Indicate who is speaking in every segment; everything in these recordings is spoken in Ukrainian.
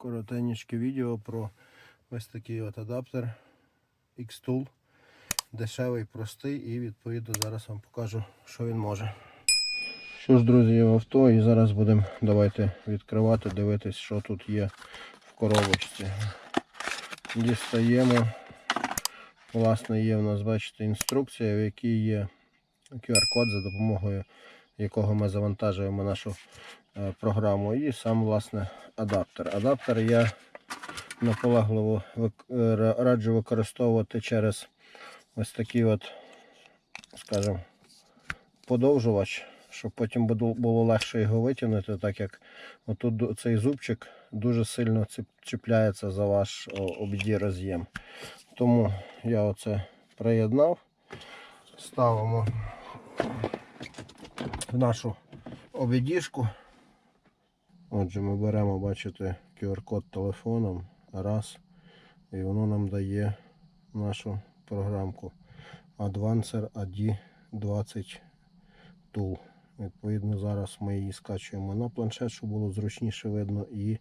Speaker 1: коротеньке відео про ось такий от адаптер X-Tool. Дешевий, простий і відповідно зараз вам покажу, що він може. Що ж, друзі, є в авто і зараз будемо давайте відкривати, дивитись, що тут є в коробочці. Дістаємо. Власне, є в нас, бачите, інструкція, в якій є QR-код, за допомогою якого ми завантажуємо нашу програму. І сам власне адаптер. Адаптер я наполегливо е, ра- раджу використовувати через ось такий от, скажімо, подовжувач, щоб потім було легше його витягнути, так як отут цей зубчик дуже сильно чіпляється за ваш обіді роз'єм. Тому я оце приєднав, ставимо в нашу обідішку. Отже, ми беремо, бачите, QR-код телефоном. Раз. І воно нам дає нашу програмку Advancer AD20 Tool. Відповідно, зараз ми її скачуємо на планшет, щоб було зручніше видно, і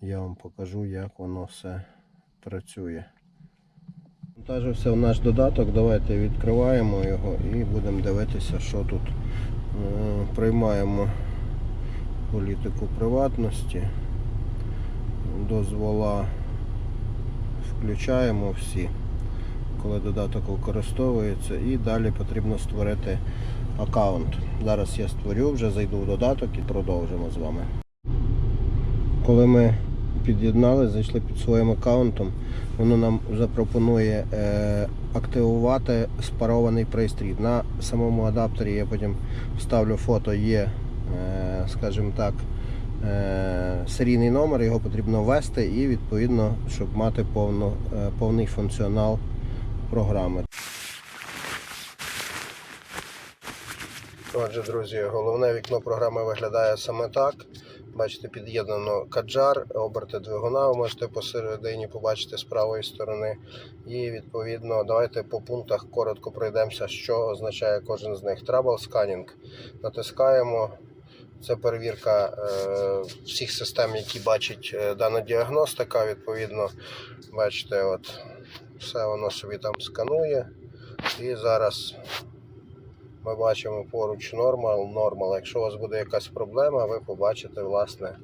Speaker 1: я вам покажу, як воно все працює. Вантажився наш додаток. Давайте відкриваємо його і будемо дивитися, що тут. Е, Приймаємо політику приватності, дозвола включаємо всі, коли додаток використовується, і далі потрібно створити аккаунт. Зараз я створю, вже зайду в додаток і продовжимо з вами. Коли ми під'єднали, зайшли під своїм аккаунтом, воно нам запропонує е, активувати спарований пристрій. На самому адаптері я потім вставлю фото, є, скажімо так, е, серійний номер, його потрібно ввести і відповідно, щоб мати повну, е, повний функціонал програми. Отже, друзі, головне вікно програми виглядає саме так. Бачите, під'єднано каджар, оберти двигуна, ви можете посередині побачити з правої сторони. І відповідно, давайте по пунктах коротко пройдемося, що означає кожен з них. Trouble scanning. Натискаємо. Це перевірка е, всіх систем, які бачить е, дана діагностика. Відповідно, бачите, от все воно собі там сканує. І зараз ми бачимо поруч нормал, нормал. Якщо у вас буде якась проблема, ви побачите, власне,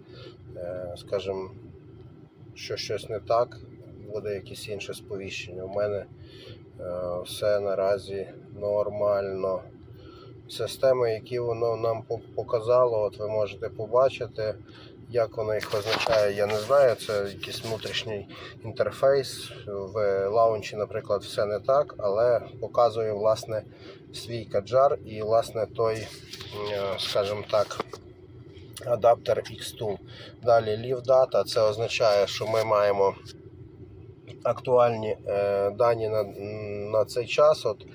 Speaker 1: е, скажімо, що щось не так, буде якесь інше сповіщення. У мене все наразі нормально. Системи, які воно нам показало, от ви можете побачити, як воно їх означає, я не знаю. Це якийсь внутрішній інтерфейс. В лаунчі, наприклад, все не так, але показує власне свій каджар і власне той, е, скажімо так, адаптер X-Tool. Далі Leave Data, це означає, що ми маємо актуальні е, дані на, на цей час. От,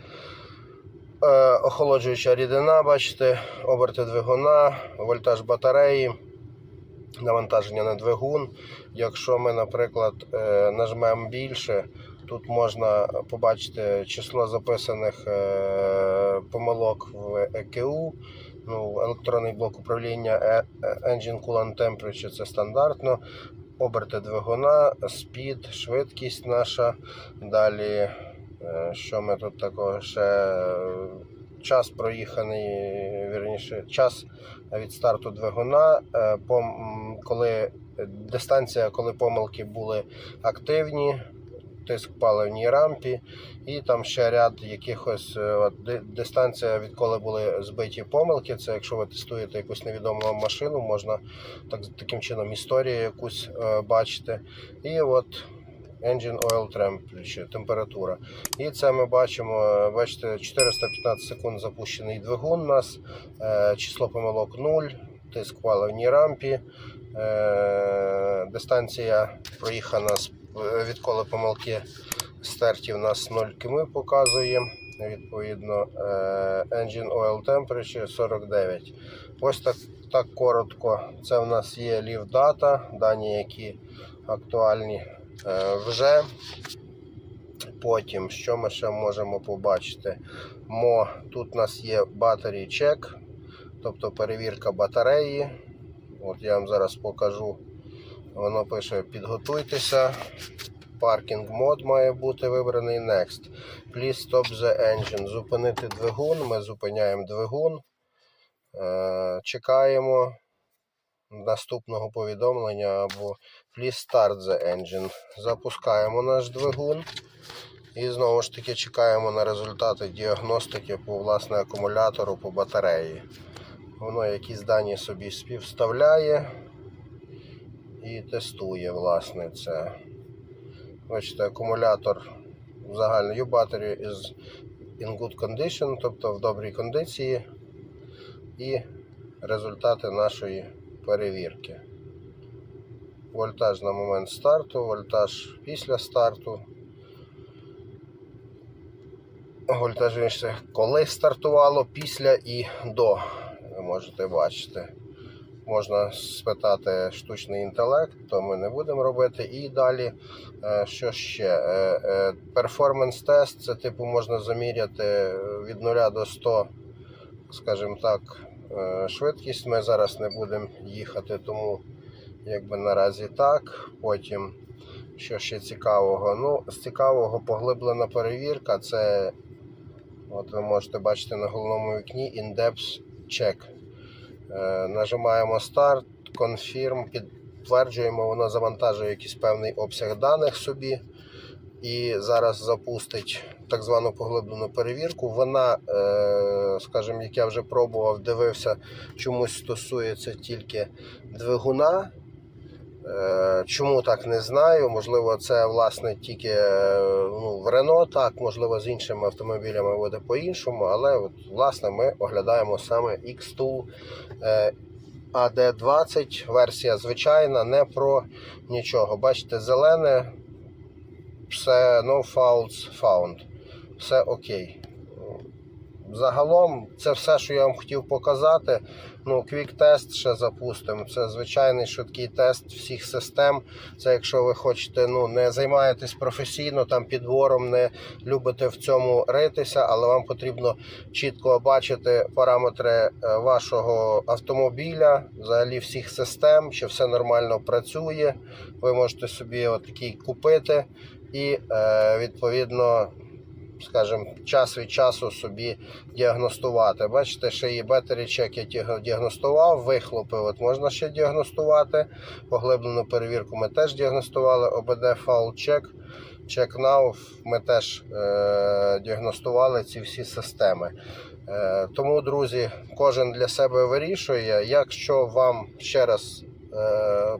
Speaker 1: охолоджуюча рідина, бачите, оберти двигуна, вольтаж батареї, навантаження на двигун. Якщо ми, наприклад, е, нажмемо більше, тут можна побачити число записаних е, помилок в ЕКУ. Ну, електронний блок управління е- е- Engine Coolant Temperature це стандартно. Оберти двигуна, спід, швидкість наша. Далі, е, що ми тут такого ще е, час проїханий, вірніше, час від старту двигуна, е, коли дистанція, коли помилки були активні, тиск в паливній рампі, і там ще ряд якихось е, от, дистанція, відколи були збиті помилки. Це якщо ви тестуєте якусь невідому машину, можна так, таким чином історію якусь е, бачити. І от Engine Oil Temperature, температура. І це ми бачимо, бачите, 415 секунд запущений двигун у нас, е, число помилок 0, тиск в паливній рампі, е, дистанція проїхана відколи помилки стерті, у нас 0 км показує. Відповідно, е, Engine Oil Temperature 49. Ось так, так коротко. Це в нас є Data, дані, які актуальні вже. Потім, що ми ще можемо побачити? Мо, тут у нас є Battery Check, тобто перевірка батареї. От я вам зараз покажу Воно пише: підготуйтеся. Паркінг мод має бути вибраний Next. Please stop the engine. Зупинити двигун. Ми зупиняємо двигун. Е, чекаємо наступного повідомлення або Please start the engine. Запускаємо наш двигун. І знову ж таки чекаємо на результати діагностики по власне акумулятору по батареї. Воно якісь дані собі співставляє і тестує власне це. Бачите, акумулятор загально your battery is in good condition, тобто в добрій кондиції. І результати нашої перевірки. Вольтаж на момент старту, вольтаж після старту. Вольтаж вірніше, коли стартувало, після і до. Ви можете бачити. Можна спитати штучний інтелект, то ми не будемо робити. І далі, е, що ще? Перформанс тест це типу можна заміряти від 0 до 100, скажімо так, е, швидкість. Ми зараз не будемо їхати, тому якби наразі так. Потім, що ще цікавого? Ну, з цікавого поглиблена перевірка це, от ви можете бачити на головному вікні Check. Е, Нажимаємо старт, конфірм, підтверджуємо, воно завантажує якийсь певний обсяг даних собі. І зараз запустить так звану поглиблену перевірку. Вона, е, скажімо, як я вже пробував, дивився, чомусь стосується тільки двигуна. Е, Чому так не знаю? Можливо, це власне тільки е, ну, в Рено, так, можливо, з іншими автомобілями буде по-іншому, але от, власне ми оглядаємо саме X-Tool е, AD20, версія звичайна, не про нічого. Бачите, зелене, все no faults found, все окей. Загалом, це все, що я вам хотів показати. Ну, квік-тест ще запустимо. Це звичайний швидкий тест всіх систем. Це якщо ви хочете, ну не займаєтесь професійно там підбором, не любите в цьому ритися, але вам потрібно чітко бачити параметри е, вашого автомобіля, взагалі всіх систем, чи все нормально працює. Ви можете собі отакий купити і е, відповідно скажімо, час від часу собі діагностувати. Бачите, ще battery check я діагностував, вихлопи от можна ще діагностувати. Поглиблену перевірку ми теж діагностували. Foul check, check now ми теж е, діагностували ці всі системи. Е, тому, друзі, кожен для себе вирішує. Якщо вам ще раз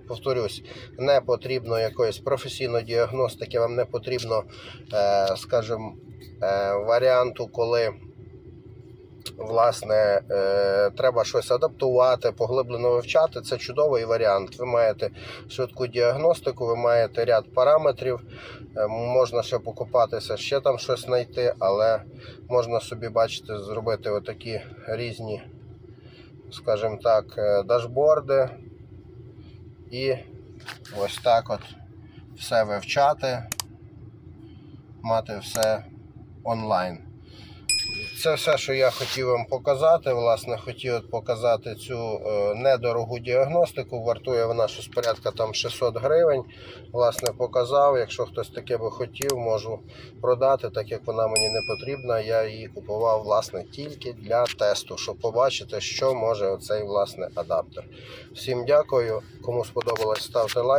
Speaker 1: повторюсь, не потрібно якоїсь професійної діагностики, вам не потрібно, е, скажімо, е, варіанту, коли власне е, треба щось адаптувати, поглиблено вивчати. Це чудовий варіант. Ви маєте швидку діагностику, ви маєте ряд параметрів. Е, Можна ще покопатися, ще там щось знайти, але можна собі бачити, зробити отакі різні, скажімо так, е, дашборди. І ось так от все вивчати, мати все онлайн. Це все, що я хотів вам показати. Власне, хотів показати цю е, недорогу діагностику. Вартує вона щось порядка там 600 гривень. Власне, показав. Якщо хтось таке би хотів, можу продати, так як вона мені не потрібна. Я її купував власне тільки для тесту, щоб побачити, що може оцей власне адаптер. Всім дякую. Кому сподобалось, ставте лайк.